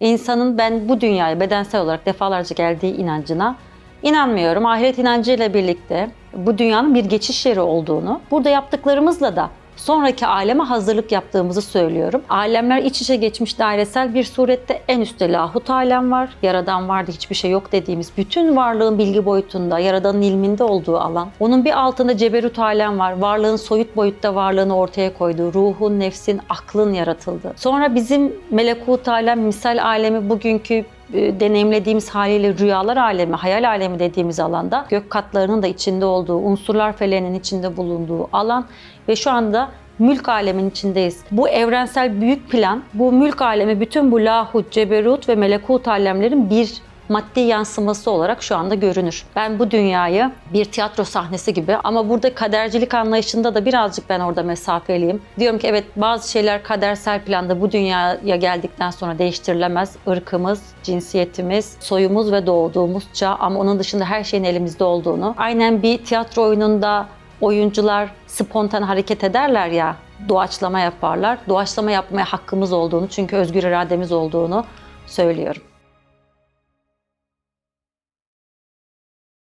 İnsanın ben bu dünyaya bedensel olarak defalarca geldiği inancına inanmıyorum. Ahiret inancıyla birlikte bu dünyanın bir geçiş yeri olduğunu, burada yaptıklarımızla da sonraki aleme hazırlık yaptığımızı söylüyorum. Alemler iç içe geçmiş dairesel bir surette en üstte lahut alem var. Yaradan vardı hiçbir şey yok dediğimiz bütün varlığın bilgi boyutunda, yaradanın ilminde olduğu alan. Onun bir altında ceberut alem var. Varlığın soyut boyutta varlığını ortaya koyduğu, ruhun, nefsin, aklın yaratıldı. Sonra bizim melekut alem, misal alemi bugünkü deneyimlediğimiz haliyle rüyalar alemi, hayal alemi dediğimiz alanda gök katlarının da içinde olduğu, unsurlar feleğinin içinde bulunduğu alan ve şu anda mülk alemin içindeyiz. Bu evrensel büyük plan, bu mülk alemi bütün bu lahut, ceberut ve melekut alemlerin bir maddi yansıması olarak şu anda görünür. Ben bu dünyayı bir tiyatro sahnesi gibi ama burada kadercilik anlayışında da birazcık ben orada mesafeliyim. Diyorum ki evet bazı şeyler kadersel planda bu dünyaya geldikten sonra değiştirilemez. Irkımız, cinsiyetimiz, soyumuz ve doğduğumuz çağ ama onun dışında her şeyin elimizde olduğunu. Aynen bir tiyatro oyununda oyuncular spontan hareket ederler ya, doğaçlama yaparlar. Doğaçlama yapmaya hakkımız olduğunu çünkü özgür irademiz olduğunu söylüyorum.